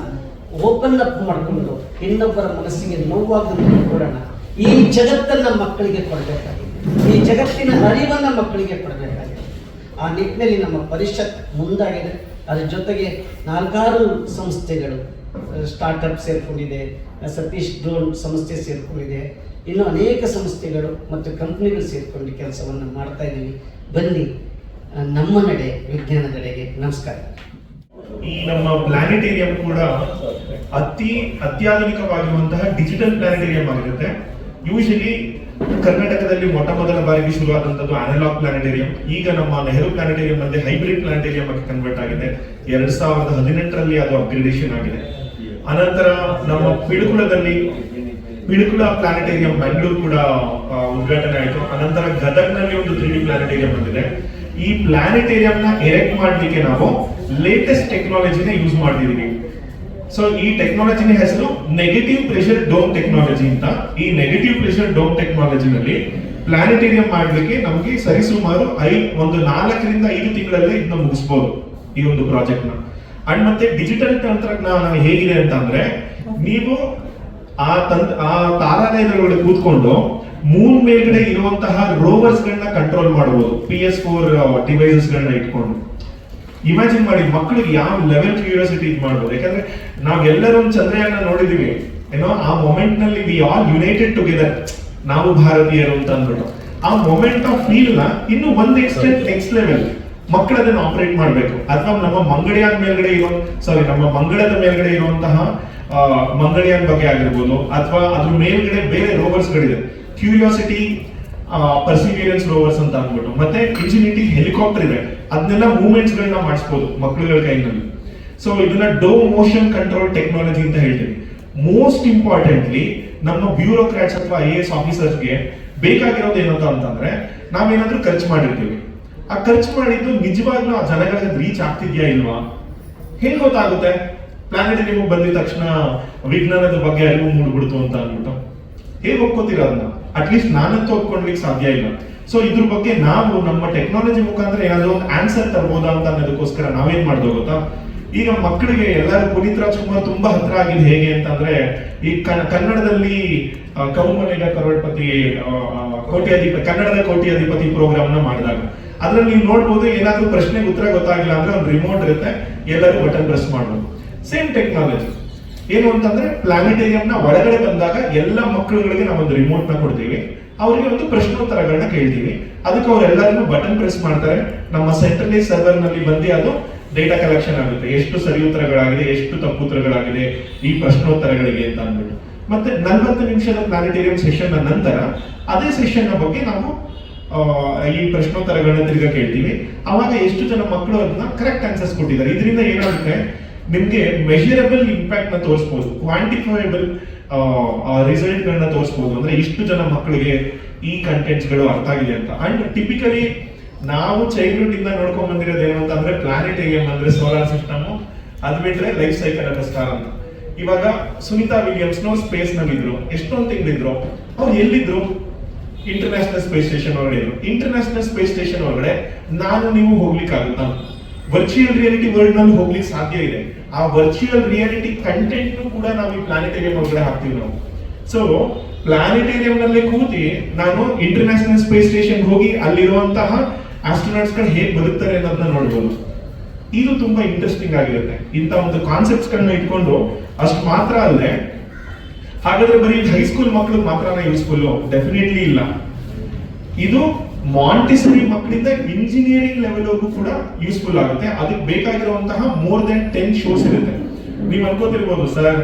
ಓಪನ್ ಅಪ್ ಮಾಡಿಕೊಂಡು ಇನ್ನೊಬ್ಬರ ಮನಸ್ಸಿಗೆ ನೋವಾಗದಂತೆ ಕೊಡೋಣ ಈ ಜಗತ್ತನ್ನ ಮಕ್ಕಳಿಗೆ ಕೊಡಬೇಕಾಗಿದೆ. ಈ ಜಗತ್ತಿನ ಅರಿವನ್ನ ಮಕ್ಕಳಿಗೆ ಕೊಡಬೇಕಾಗಿದೆ. ಆ ನಿಟ್ಟಿನಲ್ಲಿ ನಮ್ಮ ಪರಿಷತ್ ಮುಂದಾಗಿದೆ. ಅದ್ರ ಜೊತೆಗೆ ನಾಲ್ಕಾರು ಸಂಸ್ಥೆಗಳು ಸ್ಟಾರ್ಟಪ್ ಸೇರ್ಕೊಂಡಿದೆ, ಸತೀಶ್ ಡ್ರೋನ್ ಸಂಸ್ಥೆ ಸೇರ್ಕೊಂಡಿದೆ. ಇನ್ನು ಅನೇಕ ಸಂಸ್ಥೆಗಳು ಮತ್ತು ಕಂಪ್ನಿಗಳು ಸೇರಿಕೊಂಡು ಕೆಲಸವನ್ನು ಮಾಡ್ತಾ ಇದ್ದೀವಿ. ಬನ್ನಿ ನಮ್ಮ ನಡೆ ವಿಜ್ಞಾನದೆಡೆಗೆ ನಮಸ್ಕಾರ. ಈ ನಮ್ಮ ಪ್ಲಾನೆಟೇರಿಯಂ ಕೂಡ ಅತಿ ಅತ್ಯಾಧುನಿಕವಾಗಿರುವಂತಹ ಡಿಜಿಟಲ್ ಪ್ಲಾನೆಟೇರಿಯಂ ಆಗಿರುತ್ತೆ. ಯೂಶಲಿ ಕರ್ನಾಟಕದಲ್ಲಿ ಮೊಟ್ಟ ಮೊದಲ ಬಾರಿಗೆ ಶುರುವಾದಂಥದ್ದು ಅನಲಾಗ್ ಪ್ಲಾನೆಟೇರಿಯಂ ಈಗ ನಮ್ಮ ನೆಹರು ಪ್ಲಾನೆಟೇರಿಯಂ ಅಲ್ಲಿ ಹೈಬ್ರಿಡ್ ಪ್ಲಾನೆಟೇರಿಯಂ ಆಗಿ ಕನ್ವರ್ಟ್ ಆಗಿದೆ. ಎರಡ್ ಸಾವಿರದ ಹದಿನೆಂಟರಲ್ಲಿ ಅದು ಅಪ್ಗ್ರೇಡೇಷನ್ ಆಗಿದೆ. ಅನಂತರ ನಮ್ಮ ಪಿಡುಕುಳದಲ್ಲಿ ಪಿಡುಕುಳ ಪ್ಲಾನೆಟೇರಿಯಂ ಬೆಂಗಳೂರು ಕೂಡ ಉದ್ಘಾಟನೆ ಆಯಿತು. ಅನಂತರ ಗದಗ್ನಲ್ಲಿ ಒಂದು ತ್ರೀ ಡಿ ಪ್ಲಾನೆಟೇರಿಯಂ ಬಂದಿದೆ. ಈ ಪ್ಲಾನೆಟೇರಿಯಂ ನ ಎರೆಕ್ಟ್ ಮಾಡಲಿಕ್ಕೆ ನಾವು ಲೇಟೆಸ್ಟ್ ಟೆಕ್ನಾಲಜಿನ ಯೂಸ್ ಮಾಡ್ತಿದೀವಿ. ಸೊ ಈ ಟೆಕ್ನಾಲಜಿನ ಹೆಸರು ನೆಗೆಟಿವ್ ಪ್ರೆಷರ್ ಡೋಮ್ ಟೆಕ್ನಾಲಜಿ ಅಂತ. ಈ ನೆಗೆಟಿವ್ ಪ್ರೆಷರ್ ಡೋಮ್ ಟೆಕ್ನಾಲಜಿನಲ್ಲಿ ಪ್ಲಾನೆಟೇರಿಯಂ ಮಾಡಲಿಕ್ಕೆ ನಮಗೆ ಸರಿಸುಮಾರು ಐ, ಒಂದು ನಾಲ್ಕರಿಂದ ಐದು ತಿಂಗಳಲ್ಲಿ ಇದನ್ನ ಮುಗಿಸ್ಬೋದು ಈ ಒಂದು ಪ್ರಾಜೆಕ್ಟ್ನ. ಅಂಡ್ ಮತ್ತೆ ಡಿಜಿಟಲ್ ತಂತ್ರಜ್ಞಾನ ಹೇಗಿದೆ ಅಂತ ಅಂದ್ರೆ, ನೀವು ಆ ತಂತ್ರ ಆ ತಾರಾಲಯದೊಳಗಡೆ ಕೂತ್ಕೊಂಡು ಮೂನ್ ಮೇಲ್ಗಡೆ ಇರುವಂತಹ ರೋವರ್ಸ್ ಗಳನ್ನ ಕಂಟ್ರೋಲ್ ಮಾಡಬಹುದು ಪಿ ಎಸ್ ಫೋರ್ ಡಿವೈಸಸ್ ಗಳನ್ನ ಇಟ್ಕೊಂಡು. ಇಮ್ಯಾಜಿನ್ ಮಾಡಿ ಮಕ್ಕಳಿಗೆ ಯಾವ ಲೆವೆಲ್ ಕ್ಯೂರಿಯಾಸಿಟಿ ಇದು ಮಾಡ್ಬೋದು. ಯಾಕಂದ್ರೆ ನಾವೆಲ್ಲರೂ ಒಂದು ಚಂದ್ರಯಾನ ನೋಡಿದೀವಿ. ಏನೋ ಆ ಮೊಮೆಂಟ್ನಲ್ಲಿ ವಿ ಆಲ್ ಯುನೈಟೆಡ್ ಟುಗೆದರ್ ನಾವು ಭಾರತೀಯರು ಅಂತ ಅಂದ್ಬಿಟ್ಟು. ಆ ಮೊಮೆಂಟ್ ಆಫ್ ಫೀಲ್ನ ಇನ್ನು ಒಂದ್ ಎಕ್ಸ್ಟೆಂಟ್ ನೆಕ್ಸ್ಟ್ ಲೆವೆಲ್ ಮಕ್ಕಳು ಆಪರೇಟ್ ಮಾಡಬೇಕು. ಅಥವಾ ನಮ್ಮ ಮಂಗಳಯಾನ್ ಮೇಲ್ಗಡೆ ಇರೋ ಸಾರಿ ನಮ್ಮ ಮಂಗಳದ ಮೇಲ್ಗಡೆ ಇರುವಂತಹ ಮಂಗಳಯಾನ್ ಬಗ್ಗೆ ಆಗಿರ್ಬೋದು ಅಥವಾ ಅದ್ರ ಮೇಲ್ಗಡೆ ಬೇರೆ ರೋವರ್ಸ್ ಗಳಿದೆ. ಕ್ಯೂರಿಯಾಸಿಟಿ ಪರ್ಸಿವಿಯರೆನ್ಸ್ ರೋವರ್ಸ್ ಅಂತ ಅಂದ್ಬಿಟ್ಟು ಮತ್ತೆ ಇಂಜಿನಿಟಿ ಹೆಲಿಕಾಪ್ಟರ್ ಇದೆ. ಅದನ್ನೆಲ್ಲ ಮೂವ್ಮೆಂಟ್ಸ್ ಗಳನ್ನ ಮಾಡಿಸ್ಬೋದು ಮಕ್ಕಳುಗಳ ಕೈನಲ್ಲಿ. ಸೊ ಇದನ್ನ ಡೋ ಮೋಷನ್ ಕಂಟ್ರೋಲ್ ಟೆಕ್ನಾಲಜಿ ಅಂತ ಹೇಳ್ತೀವಿ. ಮೋಸ್ಟ್ ಇಂಪಾರ್ಟೆಂಟ್ಲಿ ನಮ್ಮ ಬ್ಯೂರೋಕ್ರಾಟ್ಸ್ ಅಥವಾ ಐ ಎ ಎಸ್ ಆಫೀಸರ್ಸ್ಗೆ ಬೇಕಾಗಿರೋದು ಏನಂತ ಅಂತಂದ್ರೆ, ನಾವೇನಾದ್ರೂ ಖರ್ಚು ಮಾಡಿರ್ತೀವಿ. ಆ ಖರ್ಚು ಮಾಡಿದ್ದು ನಿಜವಾಗ್ಲೂ ಆ ಜನಗಳಿಗೆ ರೀಚ್ ಆಗ್ತಿದ್ಯಾ ಇಲ್ವಾ? ಹೇಗೆ ಗೊತ್ತಾಗುತ್ತೆ? ಪ್ಲಾನೆಟರಿಯಂ ಬಂದಿದ ತಕ್ಷಣ ವಿಜ್ಞಾನದ ಬಗ್ಗೆ ಅರಿವು ಮೂಡ್ಬಿಡ್ತು ಅಂತ ಅಂದ್ಬಿಟ್ಟು. ಹೇಗೆ ಒಪ್ಕೋತೀರ ಅದನ್ನ? ಅಟ್ಲೀಸ್ಟ್ ನಾನಂತೂ ಒಪ್ಕೊಂಡ್ಲಿಕ್ಕೆ ಸಾಧ್ಯ ಇಲ್ಲ. ಸೊ ಇದ್ರ ಬಗ್ಗೆ ನಾವು ನಮ್ಮ ಟೆಕ್ನಾಲಜಿ ಮುಖಾಂತರ ಏನಾದ್ರು ಒಂದು ಆನ್ಸರ್ ತರ್ಬೋದಾ ಅಂತ ಅನ್ನೋದಕ್ಕೋಸ್ಕರ ನಾವೇನ್ ಮಾಡ್ದೋ ಗೊತ್ತಾ? ಈಗ ಮಕ್ಕಳಿಗೆ ಎಲ್ಲರೂ ಪುನೀತ್ ರಾಜ್ಕುಮಾರ್ ತುಂಬಾ ಹತ್ರ ಆಗಿದೆ ಹೇಗೆ ಅಂತಂದ್ರೆ, ಈ ಕನ್ನಡದಲ್ಲಿ ಕೌಮನಿಗ ಕರೋಡ್ಪತಿ ಕೋಟ್ಯಾಧಿಪತಿ ಕನ್ನಡದ ಕೋಟ್ಯಾಧಿಪತಿ ಪ್ರೋಗ್ರಾಮ್ನ ಮಾಡಿದಾಗ. ಅದ್ರಲ್ಲಿ ನೀವು ನೋಡ್ಬೋದು ಏನಾದ್ರೂ ಪ್ರಶ್ನೆಗೆ ಉತ್ತರ ಗೊತ್ತಾಗಿಲ್ಲ ಅಂದ್ರೆ ಒಂದು ರಿಮೋಟ್ ಇರುತ್ತೆ, ಎಲ್ಲರೂ ಬಟನ್ ಪ್ರೆಸ್ ಮಾಡ್ಬೋದು. ಸೇಮ್ ಟೆಕ್ನಾಲಜಿ ಏನು ಅಂತಂದ್ರೆ ಪ್ಲಾನಿಟೇರಿಯಂನ ಒಳಗಡೆ ಬಂದಾಗ ಎಲ್ಲ ಮಕ್ಕಳುಗಳಿಗೆ ನಾವೊಂದು ರಿಮೋಟ್ನ ಕೊಡ್ತೀವಿ. ಅವರಿಗೆ ಒಂದು ಪ್ರಶ್ನೋತ್ತರಗಳನ್ನ ಕೇಳ್ತೀವಿ. ಅದಕ್ಕೆ ಅವರೆಲ್ಲರೂ ಬಟನ್ ಪ್ರೆಸ್ ಮಾಡ್ತಾರೆ. ನಮ್ಮ ಸೆಂಟ್ರಲೈಸ್ ಸರ್ವರ್ನಲ್ಲಿ ಬಂದು ಅದು ಡೇಟಾ ಕಲೆಕ್ಷನ್ ಆಗುತ್ತೆ. ಎಷ್ಟು ಸರಿ ಉತ್ತರಗಳಾಗಿದೆ, ಎಷ್ಟು ತಪ್ಪು ಉತ್ತರಗಳಾಗಿದೆ ಈ ಪ್ರಶ್ನೋತ್ತರಗಳಿಗೆ ಅಂತ ಅಂದ್ಬಿಟ್ಟು. ಮತ್ತೆ ನಲವತ್ತು ನಿಮಿಷದ ಪ್ಲಾನಿಟೇರಿಯಂ ಸೆಷನ್ ನಂತರ ಅದೇ ಸೆಷನ್ ಬಗ್ಗೆ ನಾವು ಈ ಪ್ರಶ್ನೋತ್ತರಗಳನ್ನ ತಿರ್ಗಾ ಕೇಳ್ತೀವಿ. ಅವಾಗ ಎಷ್ಟು ಜನ ಮಕ್ಕಳು ಅದನ್ನ ಕರೆಕ್ಟ್ ಆನ್ಸರ್ಸ್ ಕೊಟ್ಟಿದ್ದಾರೆ. ಇದರಿಂದ ಏನಾಗುತ್ತೆ? ನಿಮ್ಗೆ ಮೆಷರಬಲ್ ಇಂಪ್ಯಾಕ್ಟ್ನ ತೋರಿಸಬಹುದು ಕ್ವಾಂಟಿಫೈಬಲ್ ರಿಸಲ್ಟ್ ಗಳನ್ನ ತೋರಿಸಬಹುದು ಅಂದ್ರೆ ಇಷ್ಟು ಜನ ಮಕ್ಕಳಿಗೆ ಈ ಕಂಟೆಂಟ್ಸ್ಗಳು ಅರ್ಥ ಆಗಿದೆ ಅಂತ. ಅಂಡ್ ಟಿಪಿಕಲಿ ನಾವು ಚೈಲ್ಡ್ಹುಡ್ ಇಂದ ನೋಡ್ಕೊಂಡ್ ಬಂದಿರೋದು ಏನು ಅಂತಂದ್ರೆ ಪ್ಲಾನೆಟೇರಿಯಂ ಅಂದ್ರೆ ಸೋಲಾರ್ ಸಿಸ್ಟಮ್ ಅದ್ ಬಿಟ್ರೆ ಲೈಫ್ ಸೈಕಲ್ ಸ್ಟಾರ್ ಅಂತ ಇವಾಗ ಸುನಿತಾ ವಿಲಿಯಮ್ಸ್ ನೋ ಸ್ಪೇಸ್ನಲ್ಲಿ ಇದ್ರು ಎಷ್ಟೊಂದು ತಿಂಗಳಿದ್ರು? ಅವ್ರು ಎಲ್ಲಿದ್ರು? ಇಂಟರ್ನ್ಯಾಷನಲ್ ಸ್ಪೇಸ್ ಸ್ಟೇಷನ್ ಒಳಗಡೆ ಇಂಟರ್ನ್ಯಾಷನಲ್ ಸ್ಪೇಸ್ ಸ್ಟೇಷನ್ ಒಳಗಡೆ ನಾನು ನೀವು ಹೋಗ್ಲಿಕ್ಕಾಗುತ್ತಾ? ವರ್ಚುವಲ್ ರಿಯಾಲಿಟಿ ವರ್ಲ್ಡ್ನಲ್ಲಿ ಹೋಗ್ಲಿಕ್ಕೆ ಸಾಧ್ಯ ಇದೆ. ಆ ವರ್ಚುವಲ್ ರಿಯಾಲಿಟಿ ಕಂಟೆಂಟ್ ಕೂಡ ನಾವು ಈ ಪ್ಲಾನೆಟೇರಿಯಂ ಒಳಗಡೆ ಹಾಕ್ತೀವಿ ನಾವು. ಸೊ ಪ್ಲಾನೆಟೇರಿಯಂ ನಲ್ಲಿ ಕೂತಿ ನಾನು ಇಂಟರ್ನ್ಯಾಷನಲ್ ಸ್ಪೇಸ್ ಸ್ಟೇಷನ್ ಹೋಗಿ ಅಲ್ಲಿರುವಂತಹ ಆಸ್ಟ್ರೋನಾಟ್ಸ್ಗಳು ಹೇಗೆ ಬದುಕ್ತಾರೆ ಅನ್ನೋದನ್ನ ನೋಡ್ಬೋದು. ಇದು ತುಂಬಾ ಇಂಟ್ರೆಸ್ಟಿಂಗ್ ಆಗಿರುತ್ತೆ. ಇಂಥ ಒಂದು ಕಾನ್ಸೆಪ್ಟ್ಸ್ ಗಳನ್ನ ಇಟ್ಕೊಂಡು ಅಷ್ಟು ಮಾತ್ರ ಅಲ್ಲದೆ, ಹಾಗಾದ್ರೆ ಬರೀ ಹೈಸ್ಕೂಲ್ ಮಕ್ಕಳಿಗೆ ಮಾತ್ರ ಯೂಸ್ಫುಲ್ ಡೆಫಿನೆಟ್ಲಿ ಇಲ್ಲ. ಇದು ಮಾಂಟಿಸರಿ ಮಕ್ಕಳಿಂದ ಇಂಜಿನಿಯರಿಂಗ್ ಲೆವೆಲ್ವರೆಗೂ ಕೂಡ ಯೂಸ್ಫುಲ್ ಆಗುತ್ತೆ. ಅದಕ್ಕೆ ಬೇಕಾಗಿರುವಂತಹ ಮೋರ್ ದೆನ್ ಟೆನ್ ಶೋಸ್ ಇರುತ್ತೆ. ನೀವು ಅನ್ಕೋತಿರ್ಬೋದು ಸರ್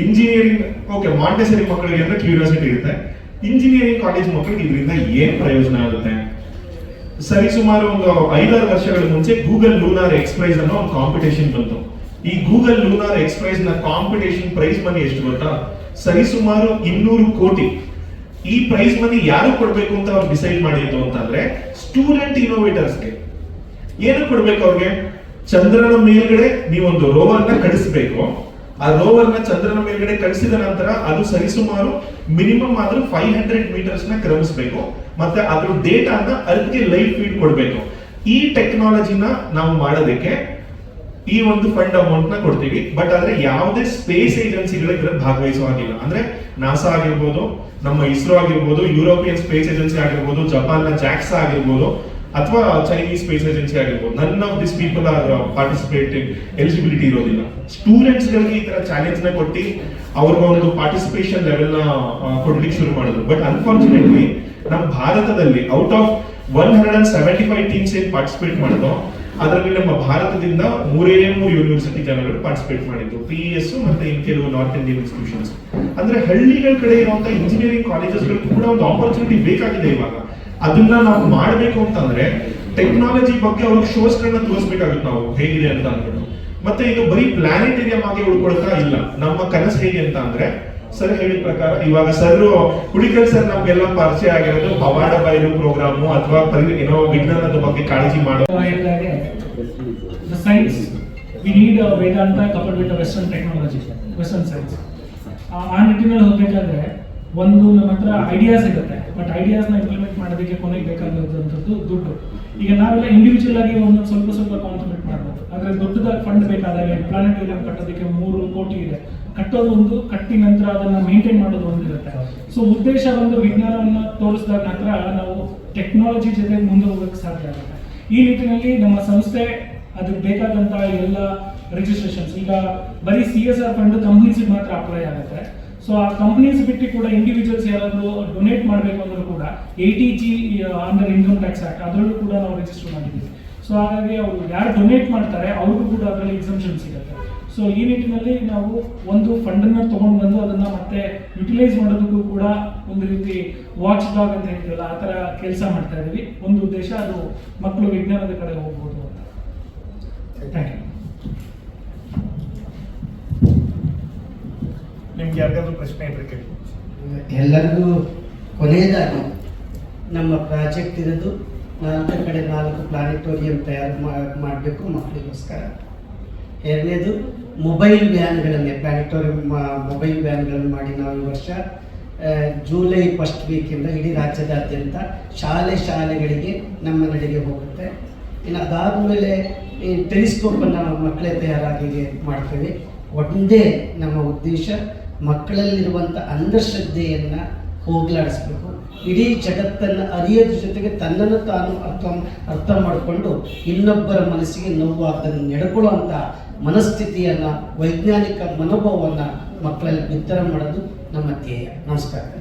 ಇಂಜಿನಿಯರಿಂಗ್ ಓಕೆ ಮಾಂಟೆಸರಿ ಮಕ್ಕಳಿಗೆ ಅಂದ್ರೆ ಕ್ಯೂರಿಯಾಸಿಟಿ ಇರುತ್ತೆ. ಇಂಜಿನಿಯರಿಂಗ್ ಕಾಲೇಜ್ ಮಕ್ಕಳಿಗೆ ಇದರಿಂದ ಏನ್ ಪ್ರಯೋಜನ ಆಗುತ್ತೆ? ಸರಿ, ಸುಮಾರು ಒಂದು ಐದಾರು ವರ್ಷಗಳ ಮುಂಚೆ ಗೂಗಲ್ ಲೂನಾರ್ ಎಕ್ಸ್ಪ್ರೈಸ್ ಅನ್ನೋ ಒಂದು ಕಾಂಪಿಟೇಷನ್ ಬಂತು. ಈ ಗೂಗಲ್ ಲೂನಾರ್ ಎಕ್ಸ್ಪ್ರೈಸ್ನ ಕಾಂಪಿಟೇಷನ್ ಪ್ರೈಸ್ ಮನಿ ಎಷ್ಟು ಗೊತ್ತಾ? ಸರಿ, ಸುಮಾರು ಇನ್ನೂರು ಕೋಟಿ. ಈ ಪ್ರೈಸ್ ಮನಿ ಯಾರು ಕೊಡ್ಬೇಕು ಅಂತ ಅವ್ರು ಡಿಸೈಡ್ ಮಾಡಿದ್ದು ಅಂತಂದ್ರೆ ಸ್ಟೂಡೆಂಟ್ ಇನೋವೇಟರ್ಸ್ಗೆ ಏನು ಕೊಡ್ಬೇಕು ಅವ್ರಿಗೆ? ಚಂದ್ರನ ಮೇಲ್ಗಡೆ ನೀವೊಂದು ರೋವರ್ನ ಕಳಿಸ್ಬೇಕು. ಆ ರೋವರ್ನ ಚಂದ್ರನ ಮೇಲ್ಗಡೆ ಕಳಿಸಿದ ನಂತರ ಅದು ಸರಿಸುಮಾರು ಮಿನಿಮಮ್ ಆದ್ರೂ ಫೈವ್ ಹಂಡ್ರೆಡ್ ಮೀಟರ್ಸ್ನ ಕ್ರಮಿಸಬೇಕು. ಮತ್ತೆ ಅದ್ರ ಡೇಟಾನ ಅದಕ್ಕೆ ಲೈಫ್ ಫೀಡ್ ಕೊಡಬೇಕು. ಈ ಟೆಕ್ನಾಲಜಿನ ನಾವು ಮಾಡೋದಕ್ಕೆ ಈ ಒಂದು ಫಂಡ್ ಅಮೌಂಟ್ನ ಕೊಡ್ತೀವಿ. ಬಟ್ ಆದ್ರೆ ಯಾವುದೇ ಸ್ಪೇಸ್ ಏಜೆನ್ಸಿಗಳು ಭಾಗವಹಿಸುವ ಭಾಗವಹಿಸೋ ಹಾಗಿಲ್ಲ. ಅಂದ್ರೆ ನಾಸಾ ಆಗಿರ್ಬೋದು ನಮ್ಮ ಇಸ್ರೋ ಆಗಿರ್ಬೋದು ಯುರೋಪಿಯನ್ ಸ್ಪೇಸ್ ಏಜೆನ್ಸಿ ಆಗಿರ್ಬೋದು ಜಪಾನ್ನ ಜಾಕ್ಸಾ ಆಗಿರ್ಬೋದು ಅಥವಾ ಚೈನೀಸ್ ಸ್ಪೇಸ್ ಏಜೆನ್ಸಿ ಆಗಿರ್ಬೋದು none of this people are participating eligibility ಇರೋದಿಲ್ಲ. ಸ್ಟೂಡೆಂಟ್ಸ್ ಗಳಿಗೆ ಈ ತರ ಚಾಲೆಂಜ್ನ ಕೊಟ್ಟು ಅವ್ರಿಗೆ ಒಂದು ಪಾರ್ಟಿಸಿಪೇಷನ್ ಲೆವೆಲ್ನ ಆ, ಕೊಡ್ಲಿಕ್ಕೆ ಶುರು ಮಾಡಿದ್ರು. ಬಟ್ ಅನ್ಫಾರ್ಚುನೇಟ್ಲಿ ನಮ್ಮ ಭಾರತದಲ್ಲಿ out of one hundred and seventy five teams ಏನ್ ಪಾರ್ಟಿಸಿಪೇಟ್ ಮಾಡಿದ್ರು ಅದರಲ್ಲಿ ನಮ್ಮ ಭಾರತದಿಂದ ಮೂರೇ ಮೂರು ಯೂನಿವರ್ಸಿಟಿ ಜನಗಳು ಪಾರ್ಟಿಸಿಪೇಟ್ ಮಾಡಿದ್ದು ಪಿ ಎಸ್ ಮತ್ತೆ ಇನ್ ಕೆಲವು ನಾರ್ತ್ ಇಂಡಿಯನ್ ಇನ್ಸ್ಟಿಟ್ಯೂಷನ್ಸ್ ಅಂದ್ರೆ ಹಳ್ಳಿಗಳ ಕಡೆ ಇರುವಂತಹ ಇಂಜಿನಿಯರಿಂಗ್ ಕಾಲೇಜಸ್ಗಳು ಕೂಡ ಒಂದು ಆಪರ್ಚುನಿಟಿ ಬೇಕಾಗಿದೆ ಇವಾಗ. ಅದನ್ನ ನಾವು ಮಾಡಬೇಕು ಅಂತಂದ್ರೆ ಟೆಕ್ನಾಲಜಿ ಬಗ್ಗೆ ಅವ್ರಿಗೆ ಶೋಸ್ ಗಳನ್ನ ತೋರಿಸ್ಬೇಕಾಗುತ್ತೆ ನಾವು. ಹೇಗಿದೆ ಅಂತ ಅಂದ್ಬಿಟ್ಟು. ಮತ್ತೆ ಇದು ಬರೀ ಪ್ಲಾನೆಟೇರಿಯಂ ಆಗಿ ಉಳ್ಕೊಳ್ತಾ ಇಲ್ಲ. ನಮ್ಮ ಕನಸು ಹೇಗೆ ಅಂತ ಅಂದ್ರೆ ಸರ್ ಹೇಳಿದ ಪ್ರಕಾರ ಇವಾಗ ಸರ್ ಹುಳಿಕಲ್ ಸರ್ ನಮ್ಗೆಲ್ಲ ಪರಿಚಯ ಆಗಿರೋದು ಪವಾಡ ಬಯಲು ಪ್ರೋಗ್ರಾಮು ಅಥವಾ ಏನೋ ವಿಜ್ಞಾನದ ಬಗ್ಗೆ ಕಾಳಜಿ ಮಾಡೋ science we need Vedanta with a western technology, western science. ಆ ನಿಟ್ಟಿನಲ್ಲಿ ಹೋಗ್ಬೇಕಾದ್ರೆ ಒಂದು ನಮ್ಮ ಹತ್ರ ಐಡಿಯಾಸ್ ಇರುತ್ತೆ. ಬಟ್ ಐಡಿಯಾಸ್ನ ಇಂಪ್ಲಿಮೆಂಟ್ ಮಾಡೋದಕ್ಕೆ ಕೊನೆಗೆ ಬೇಕಾಗಿರುವಂಥದ್ದು ದುಡ್ಡು. ಈಗ ನಾವೆಲ್ಲ ಇಂಡಿವಿಜುವಲ್ ಆಗಿ ಒಂದೊಂದು ಸ್ವಲ್ಪ ಸ್ವಲ್ಪ ಕಾನ್ಸಂಟ್ರೇಟ್ ಮಾಡ್ಬೋದು. ಆದರೆ ದೊಡ್ಡದಾಗಿ ಫಂಡ್ ಬೇಕಾದಾಗ ಪ್ಲಾನೆಟೋರಿಯಂ ಕಟ್ಟೋದಕ್ಕೆ ಮೂರು ಕೋಟಿ ಇದೆ. ಕಟ್ಟೋದು ಒಂದು ಕಟ್ಟಿ ನಂತರ ಅದನ್ನ ಮೇಂಟೈನ್ ಮಾಡೋದು ಒಂದಿರುತ್ತೆ. ಸೊ ಉದ್ದೇಶ ಒಂದು ವಿಜ್ಞಾನವನ್ನ ತೋರಿಸಿದಾಗ ನಂತರ ನಾವು ಟೆಕ್ನಾಲಜಿ ಜೊತೆ ಮುಂದೆ ಹೋಗಕ್ಕೆ ಸಾಧ್ಯ ಆಗುತ್ತೆ. ಈ ನಿಟ್ಟಿನಲ್ಲಿ ನಮ್ಮ ಸಂಸ್ಥೆ ಅದಕ್ಕೆ ಬೇಕಾದಂತ ಎಲ್ಲ ರಿಜಿಸ್ಟ್ರೇಷನ್ಸ್ ಈಗ ಬರೀ ಸಿ ಎಸ್ ಆರ್ ಫಂಡ್ ಕಂಪ್ನೀಸಿಗೆ ಮಾತ್ರ ಅಪ್ಲೈ ಆಗುತ್ತೆ. ಸೊ ಆ ಕಂಪ್ನೀಸ್ ಬಿಟ್ಟು ಕೂಡ ಇಂಡಿವಿಜುವಲ್ಸ್ ಯಾರಾದರೂ ಡೊನೇಟ್ ಮಾಡಬೇಕು ಅಂದ್ರೂ ಕೂಡ eighty G under income tax act ಅದರಲ್ಲೂ ಕೂಡ ನಾವು ರಿಜಿಸ್ಟರ್ ಮಾಡಿದ್ದೀವಿ. ಸೊ ಹಾಗಾಗಿ ಅವರು ಯಾರು ಡೊನೇಟ್ ಮಾಡ್ತಾರೆ, ಅವ್ರಿಗೂ ಕೂಡ ಅದರಲ್ಲಿ ಎಕ್ಸಂಪ್ಷನ್ ಸಿಗುತ್ತೆ. ಸೊ ಈ ನಿಟ್ಟಿನಲ್ಲಿ ನಾವು ಒಂದು ಫಂಡನ್ನು ತೊಗೊಂಡು ಬಂದು ಅದನ್ನ ಮತ್ತೆ ಯುಟಿಲೈಸ್ ಮಾಡೋದಕ್ಕೂ ಕೂಡ ಒಂದು ರೀತಿ ವಾಚ್ ಡಾಗ್ ಅಂತ ಹೇಳ್ತೀವಲ್ಲ ಆ ಥರ ಕೆಲಸ ಮಾಡ್ತಾ ಇದೀವಿ ಒಂದು ಉದ್ದೇಶ ಅದು ಮಕ್ಕಳು ವಿಜ್ಞಾನದ ಕಡೆ ಹೋಗ್ಬೋದು ಅಂತ. ಥ್ಯಾಂಕ್ ಯು ನಿಮ್ಗೆ ಯಾರಿಗಾದ್ರೂ ಪ್ರಶ್ನೆ ಇದ್ರೆ ಕೇಳಿ. ಎಲ್ಲರಿಗೂ ಕೊನೆಯದಾಗಿ ನಮ್ಮ ಪ್ರಾಜೆಕ್ಟ್ ಇರೋದು ನಾಲ್ಕು ಕಡೆ ನಾಲ್ಕು ಪ್ಲಾನೆಟೋರಿಯಂ ತಯಾರು ಮಾಡಬೇಕು ಮಕ್ಕಳಿಗೋಸ್ಕರ. ಎರಡನೇದು ಮೊಬೈಲ್ ವ್ಯಾನ್ಗಳನ್ನೇ ಪ್ಲಾನಿಟೋರಿಯಂ ಮೊಬೈಲ್ ವ್ಯಾನ್ಗಳನ್ನು ಮಾಡಿ ನಾವು ಈ ವರ್ಷ ಜೂಲೈ ಫಸ್ಟ್ ವೀಕಿಂದ ಇಡೀ ರಾಜ್ಯದಾದ್ಯಂತ ಶಾಲೆ ಶಾಲೆಗಳಿಗೆ ನಮ್ಮ ನಡೆಗೆ ಹೋಗುತ್ತೆ. ಇನ್ನು ಅದಾದಮೇಲೆ ಈ ಟೆಲಿಸ್ಕೋಪನ್ನು ಮಕ್ಕಳೇ ತಯಾರಾಗಿ ಮಾಡ್ತೀವಿ. ಒಂದೇ ನಮ್ಮ ಉದ್ದೇಶ, ಮಕ್ಕಳಲ್ಲಿರುವಂಥ ಅಂಧಶ್ರದ್ಧೆಯನ್ನು ಹೋಗಲಾಡಿಸ್ಬೇಕು. ಇಡೀ ಜಗತ್ತನ್ನು ಅರಿಯೋದ್ರ ಜೊತೆಗೆ ತನ್ನನ್ನು ತಾನು ಅರ್ಥ ಅರ್ಥ ಮಾಡಿಕೊಂಡು ಇನ್ನೊಬ್ಬರ ಮನಸ್ಸಿಗೆ ನೋವಾಗದಂಗೆ ನಡ್ಕೊಳ್ಳುವಂಥ ಮನಸ್ಥಿತಿಯನ್ನು ವೈಜ್ಞಾನಿಕ ಮನೋಭಾವವನ್ನು ಮಕ್ಕಳಲ್ಲಿ ಬಿತ್ತರ ಮಾಡೋದು ನಮ್ಮ ಧ್ಯೇಯ. ನಮಸ್ಕಾರ.